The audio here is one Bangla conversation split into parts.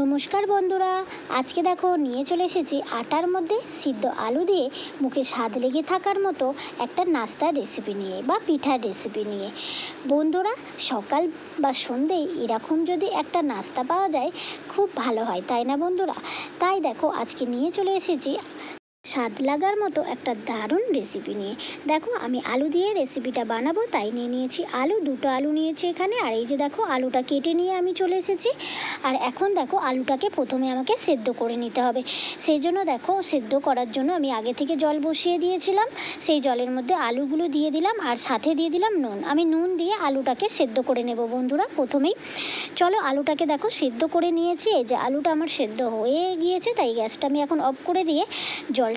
নমস্কার বন্ধুরা, আজকে দেখো নিয়ে চলে এসেছি আটার মধ্যে সিদ্ধ আলু দিয়ে মুখে স্বাদ লেগে থাকার মতো একটা নাস্তার রেসিপি নিয়ে বা পিঠার রেসিপি নিয়ে। বন্ধুরা, সকাল বা সন্ধেয় এরকম যদি একটা নাস্তা পাওয়া যায়, খুব ভালো হয়, তাই না বন্ধুরা? তাই দেখো, আজকে নিয়ে চলে এসেছি স্বাদ লাগার মতো একটা দারুণ রেসিপি নিয়ে। দেখো, আমি আলু দিয়ে রেসিপিটা বানাবো, তাই নিয়ে নিয়েছি আলু, দুটো আলু নিয়েছি এখানে। আর এই যে দেখো, আলুটা কেটে নিয়ে আমি চলে এসেছি। আর এখন দেখো, আলুটাকে প্রথমে আমাকে সেদ্ধ করে নিতে হবে। সেই জন্য দেখো, সেদ্ধ করার জন্য আমি আগে থেকে জল বসিয়ে দিয়েছিলাম। সেই জলের মধ্যে আলুগুলো দিয়ে দিলাম, আর সাথে দিয়ে দিলাম নুন। আমি নুন দিয়ে আলুটাকে সেদ্ধ করে নেব বন্ধুরা, প্রথমেই। চলো, আলুটাকে দেখো, সেদ্ধ করে নিয়েছি। এই যে আলুটা আমার সেদ্ধ হয়ে গিয়েছে, তাই গ্যাসটা আমি এখন অফ করে দিয়ে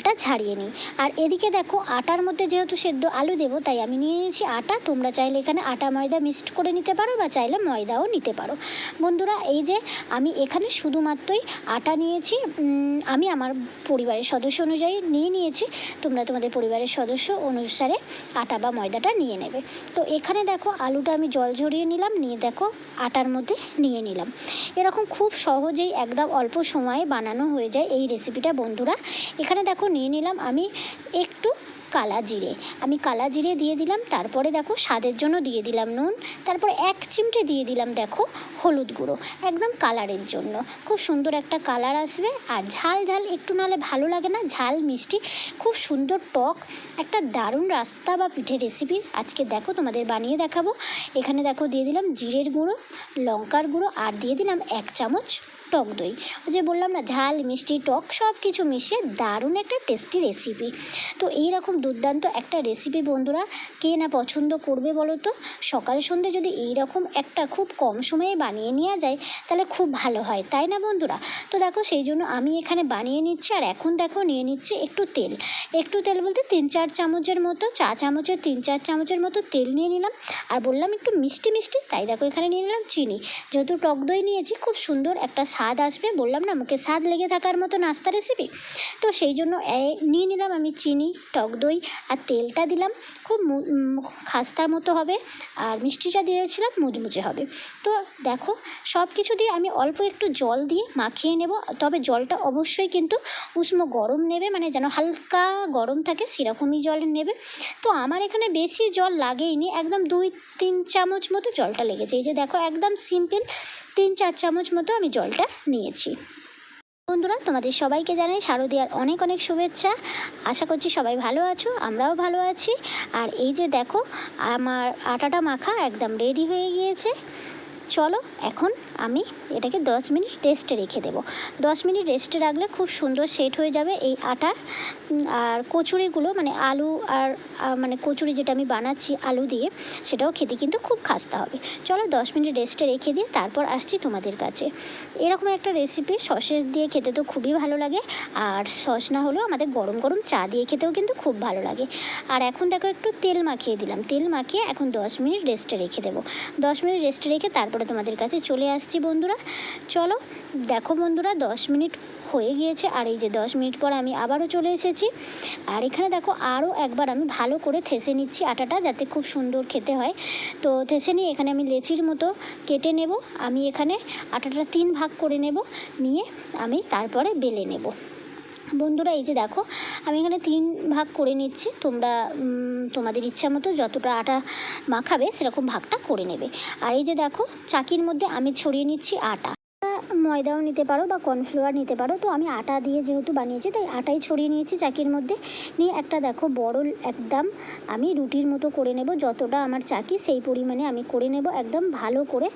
জলটা ঝাড়িয়ে নিই। আর এদিকে দেখো, আটার মধ্যে যেহেতু সেদ্ধ আলু দেবো, তাই আমি নিয়ে নিয়েছি আটা। তোমরা চাইলে এখানে আটা ময়দা মিক্সড করে নিতে পারো বা চাইলে ময়দাও নিতে পারো। বন্ধুরা, এই যে আমি এখানে শুধুমাত্রই আটা নিয়েছি আমি আমার পরিবারের সদস্য অনুযায়ী নিয়ে নিয়েছি। তোমরা তোমাদের পরিবারের সদস্য অনুসারে আটা বা ময়দাটা নিয়ে নেবে। তো এখানে দেখো, আলুটা আমি জল ঝরিয়ে নিলাম, নিয়ে দেখো আটার মধ্যে নিয়ে নিলাম। এরকম খুব সহজেই একদম অল্প সময়ে বানানো হয়ে যায় এই রেসিপিটা বন্ধুরা। এখানে দেখো নিয়ে নিলাম আমি একটু কালা জিরে। আমি কালা জিরে দিয়ে দিলাম, তারপরে দেখো স্বাদের জন্য দিয়ে দিলাম নুন, তারপর এক চিমটে দিয়ে দিলাম দেখো হলুদ গুঁড়ো, একদম কালারের জন্য। খুব সুন্দর একটা কালার আসবে, আর ঝাল ঝাল একটু নাহলে ভালো লাগে না, ঝাল মিষ্টি, খুব সুন্দর টক, একটা দারুণ রাস্তা বা পিঠের রেসিপি আজকে দেখো তোমাদের বানিয়ে দেখাবো। এখানে দেখো দিয়ে দিলাম জিরের গুঁড়ো, লঙ্কার গুঁড়ো, আর দিয়ে দিলাম এক চামচ টক দই। ওই যে বললাম না, ঝাল, মিষ্টি, টক সব কিছু মিশিয়ে দারুণ একটা টেস্টি রেসিপি তো এই রকম দুর্দান্ত একটা রেসিপি বন্ধুরা, কে না পছন্দ করবে বলো তো? সকাল সন্ধে যদি এই রকম একটা খুব কম সময়ে বানিয়ে নেওয়া যায়, তাহলে খুব ভালো হয়, তাই না বন্ধুরা? তো দেখো, সেই জন্য আমি এখানে বানিয়ে নিচ্ছি, আর এখন দেখো নিয়ে নিচ্ছে একটু তেল। একটু তেল বলতে তিন চার চামচের মতো, চা চামচের তিন চার চামচের মতো তেল নিয়ে নিলাম। আর বললাম একটু মিষ্টি মিষ্টি, তাই দেখো এখানে নিয়ে নিলাম চিনি। যেহেতু টক দই নিয়েছি, খুব সুন্দর একটা স্বাদ আসবে। বললাম না, মুখে স্বাদ লেগে থাকার মতো নাস্তা রেসিপি তো সেই জন্য নিয়ে নিলাম আমি চিনি, টক দই আর তেলটা দিলাম। খুব খাস্তার মতো হবে আর মিষ্টিটা দিয়েছিলাম, মুচমুচে হবে। তো দেখো সব কিছু দিয়ে আমি অল্প একটু জল দিয়ে মাখিয়ে নেব। তবে জলটা অবশ্যই কিন্তু উষ্ণ গরম নেবে মানে যেন হালকা গরম থাকে সেরকমই জল নেবে। তো আমার এখানে বেশি জল লাগেইনি, একদম দুই, তিন চামচ মতো জলটা লেগেছে। এই যে দেখো, একদম সিম্পল তিন, চার চামচ মতো আমি জলটা নিয়েছি। বন্ধুরা, তোমাদের সবাইকে জানাই শারদীয়ার অনেক অনেক শুভেচ্ছা। আশা করছি সবাই ভালো আছো, আমরাও ভালো আছি। আর এই যে দেখো, আমার আটাটা মাখা একদম রেডি হয়ে গিয়েছে। চলো এখন আমি এটাকে দশ মিনিট রেস্টে রেখে দেবো। দশ মিনিট রেস্টে রাখলে খুব সুন্দর সেট হয়ে যাবে এই উম, আর কচুরিগুলো মানে আলু আর মানে কচুরি যেটা আমি বানাচ্ছি আলু দিয়ে সেটাও খেতে কিন্তু খুব খাস্তা হবে। চলো দশ মিনিট রেস্টে রেখে দিয়ে তারপর আসছি তোমাদের কাছে। এরকম একটা রেসিপি সসের দিয়ে খেতে তো খুবই ভালো লাগে। আর সস না হলেও আমাদের গরম গরম চা দিয়ে খেতেও কিন্তু খুব ভালো লাগে। আর এখন দেখো একটু তেল মাখিয়ে দিলাম। তেল মাখিয়ে এখন দশ মিনিট রেস্টে রেখে দেবো। দশ মিনিট রেস্টে রেখে তারপরে তোমাদের কাছে চলে আসছি বন্ধুরা। চলো, দেখো বন্ধুরা, দশ মিনিট হয়ে গিয়েছে আর এই যে দশ মিনিট পর আমি আবারও চলে এসেছি। আর এখানে দেখো, আরও একবার আমি ভালো করে থেসে নিচ্ছি আটাটা যাতে খুব সুন্দর খেতে হয়। তো থেসে নিয়ে এখানে আমি লেচির মতো কেটে নেব। আমি এখানে আটাটা তিন ভাগ করে নেব, নিয়ে আমি তারপরে বেলে নেব। বন্ধুরা, এই যে দেখো, আমি এখানে তিন ভাগ করে নিচ্ছি। তোমরা তোমাদের ইচ্ছা মতো যতটা আটা মাখাবে, সেরকম ভাগটা করে নেবে। আর এই যে দেখো, চাকির মধ্যে আমি ছড়িয়ে নিচ্ছি আটা। ময়দাও নিতে পারো বা কর্নফ্লাওয়ার নিতে পারো। তো আমি আটা দিয়ে যেহেতু বানিয়েছি, তাই আটাই ছড়িয়ে নিয়েছি চাকির মধ্যে। নিয়ে একটা দেখো বড় একদম আমি রুটির মতো করে নেব যতটা আমার চাকি, সেই পরিমাণে আমি করে নেব একদম ভালো করে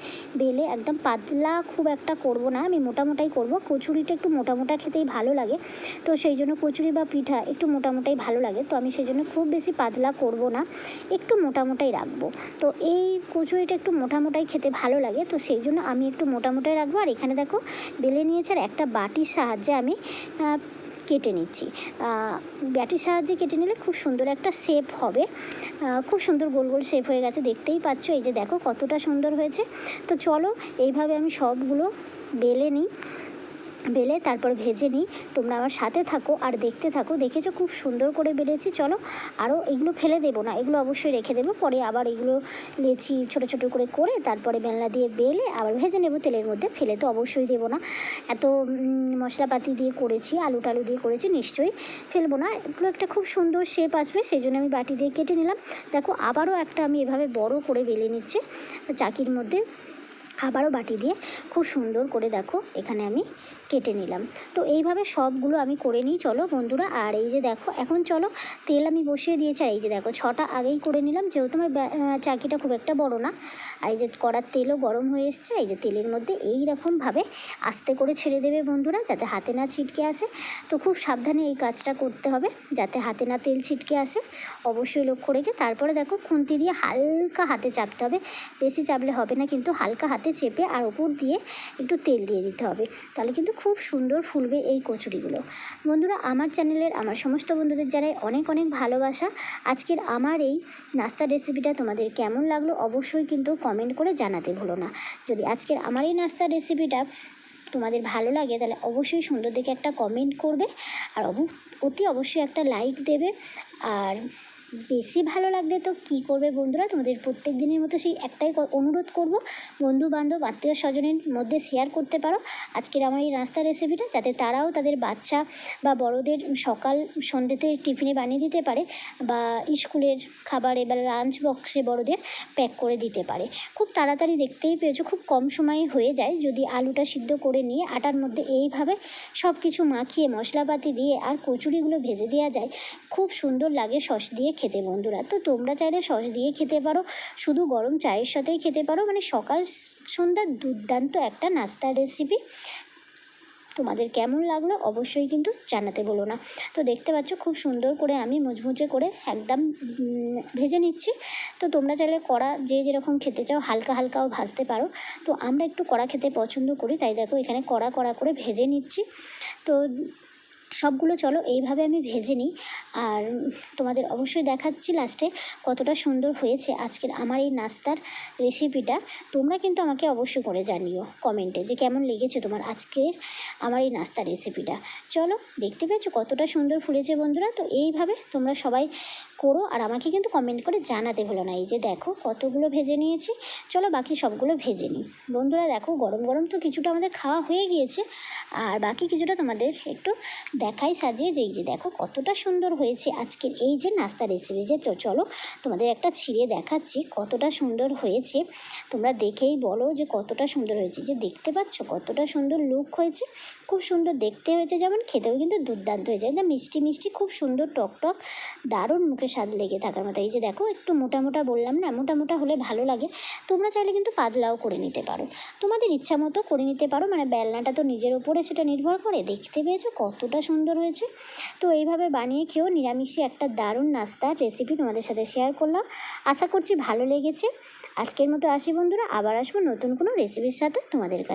বেলে। একদম পাতলা খুব একটা করব না, আমি মোটামোটাই করব। কচুরিটা একটু মোটা মোটা খেতেই ভালো লাগে। তো সেই জন্য কচুরি বা পিঠা একটু মোটামোটাই ভালো লাগে। তো আমি সেই জন্য খুব বেশি পাতলা করব না, একটু মোটামোটাই রাখব। তো এই কচুরিটা একটু মোটামোটাই খেতে ভালো লাগে। তো সেই জন্য আমি একটু মোটামোটাই রাখব। আর এখানে দেখো বেলে নিয়েছে আর একটা বাটির সাহায্যে আমি কেটে নিচ্ছি। ব্যাটির সাহায্যে কেটে নিলে খুব সুন্দর একটা শেপ হবে। খুব সুন্দর গোল গোল শেপ হয়ে গেছে, দেখতেই পাচ্ছ। এই যে দেখো কতটা সুন্দর হয়েছে। তো চলো, এইভাবে আমি সবগুলো বেলে নিই। বেলে তারপর ভেজে নিই। তোমরা আমার সাথে থাকো আর দেখতে থাকো। দেখেছ খুব সুন্দর করে বেলেছি। চলো আরও এগুলো ফেলে দেবো না। এগুলো অবশ্যই রেখে দেবো। পরে আবার এগুলো লেচি ছোটো ছোটো করে করে তারপরে বেলনা দিয়ে বেলে আবার ভেজে নেব। তেলের মধ্যে ফেলে তো অবশ্যই দেবো না। এত মশলাপাতি দিয়ে করেছি, আলু টালু দিয়ে করেছি, নিশ্চয়ই ফেলব না। এগুলো একটা খুব সুন্দর শেপ আসবে, সেই জন্য আমি বাটি দিয়ে কেটে নিলাম। দেখো, আবারও একটা আমি এভাবে বড় করে বেলে নিচ্ছি। চাকির মধ্যে আবারও বাটি দিয়ে খুব সুন্দর করে দেখো, এখানে আমি কেটে নিলাম। তো এইভাবে সবগুলো আমি করে নিই। চলো বন্ধুরা, আর এই যে দেখো, এখন চলো তেল আমি বসিয়ে দিয়েছি। আর এই যে দেখো, ছটা আগেই করে নিলাম। যেহেতু আমার চাকিটা খুব একটা বড় না। আর এই যে কড়ার তেলও গরম হয়ে এসছে। এই যে তেলের মধ্যে এই রকমভাবে আস্তে করে ছেড়ে দেবে বন্ধুরা, যাতে হাতে না ছিটকে আসে। তো খুব সাবধানে এই কাজটা করতে হবে, যাতে হাতে না তেল ছিটকে আসে। অবশ্যই লক্ষ্য রেখে। তারপরে দেখো, খুন্তি দিয়ে হালকা হাতে চাপতে হবে। বেশি চাপলে হবে না, কিন্তু হালকা হাতে চেপে আর ওপর দিয়ে একটু তেল দিয়ে দিতে হবে। তাহলে কিন্তু খুব সুন্দর ফুলবে এই কচুরিগুলো। বন্ধুরা, আমার চ্যানেলের আমার সমস্ত বন্ধুদের জানাই অনেক অনেক ভালোবাসা। আজকের আমার এই নাস্তার রেসিপিটা তোমাদের কেমন লাগল অবশ্যই কিন্তু কমেন্ট করে জানাতে ভুলো না। যদি আজকের আমার এই নাস্তার রেসিপিটা তোমাদের ভালো লাগে, তাহলে অবশ্যই সুন্দর দেখে একটা কমেন্ট করবে। আর অতি অবশ্যই একটা লাইক দেবে। আর বেশি ভালো লাগলে তো কী করবে বন্ধুরা? তোমাদের প্রত্যেক দিনের মতো সেই একটাই অনুরোধ করব। বন্ধু বান্ধব আত্মীয় স্বজনের মধ্যে শেয়ার করতে পারো। আজকের আমার এই নাস্তা রেসিপিটা যাতে তারাও তাদের বাচ্চা বা বড়দের সকাল সন্ধ্যেতে টিফিনে বানিয়ে দিতে পারে বা স্কুলের খাবারে বা লাঞ্চ বক্সে বড়দের প্যাক করে দিতে পারে। খুব তাড়াতাড়ি দেখতেই পেয়েছ, খুব কম সময়ে হয়ে যায়। যদি আলুটা সিদ্ধ করে নিয়ে আটার মধ্যে এইভাবে সব কিছু মাখিয়ে মশলাপাতি দিয়ে আর কচুরিগুলো ভেজে দেওয়া যায়, খুব সুন্দর লাগে সস দিয়ে বন্ধুরা। তো তোমরা চাইলে সস দিয়ে খেতে পারো, শুধু গরম চায়ের সাথেই খেতে পারো। মানে সকাল সন্ধ্যা দুর্দান্ত একটা নাস্তার রেসিপি তোমাদের কেমন লাগল অবশ্যই কিন্তু জানাতে বলো না। তো দেখতে পাচ্ছ খুব সুন্দর করে আমি মুচমুচে করে একদম ভেজে নিচ্ছি। তো তোমরা চাইলে কড়া যে যেরকম খেতে চাও, হালকা হালকাও ভাজতে পারো। তো আমরা একটু কড়া খেতে পছন্দ করি, তাই দেখো এখানে কড়া কড়া করে ভেজে নিচ্ছি। তো সবগুলো চলো, এইভাবে আমি ভেজে নিই। আর তোমাদের অবশ্যই দেখাচ্ছি লাস্টে কতটা সুন্দর হয়েছে আজকের আমার এই নাস্তার রেসিপিটা তোমরা কিন্তু আমাকে অবশ্যই করে জানিও কমেন্টে যে কেমন লেগেছে তোমার আজকের আমার এই নাস্তার রেসিপিটা চলো, দেখতে পেয়েছ কতটা সুন্দর ফুলেছে বন্ধুরা? তো এইভাবে তোমরা সবাই করো আর আমাকে কিন্তু কমেন্ট করে জানাতে ভুলো না। এই যে দেখো কতগুলো ভেজে নিয়েছি। চলো বাকি সবগুলো ভেজে নিই। বন্ধুরা দেখো গরম গরম তো কিছুটা আমাদের খাওয়া হয়ে গিয়েছে। আর বাকি কিছুটা তোমাদের একটু দেখাই সাজিয়ে যে এই যে দেখো কতটা সুন্দর হয়েছে আজকের এই যে নাস্তা রেসিপি যে তো চলো তোমাদের একটা ছিঁড়ে দেখাচ্ছি কতটা সুন্দর হয়েছে। তোমরা দেখেই বলো যে কতটা সুন্দর হয়েছে। যে দেখতে পাচ্ছ কতটা সুন্দর লুক হয়েছে। খুব সুন্দর দেখতে হয়েছে যেমন খেতেও কিন্তু দুর্দান্ত হয়েছে। একদম মিষ্টি মিষ্টি, খুব সুন্দর টক টক, দারুণ মুখে স্বাদ লেগে থাকার মতো। এই যে দেখো একটু মোটা মোটা বললাম না, মোটা মোটা হলে ভালো লাগে। তোমরা চাইলে কিন্তু পাতলাও করে নিতে পারো। তোমাদের ইচ্ছা মতো করে নিতে পারো। মানে বেলনাটা তো নিজের ওপরে সেটা নির্ভর করে। দেখতে পেয়েছ কতটা সুন্দর হয়েছে। তো এইভাবে বানিয়ে খেয়েও নিরামিষে একটা দারুণ নাস্তার রেসিপি তোমাদের সাথে শেয়ার করলাম। আশা করছি ভালো লেগেছে। আজকের মতো আসি বন্ধুরা, আবার আসব নতুন কোনো রেসিপির সাথে তোমাদের কাছে।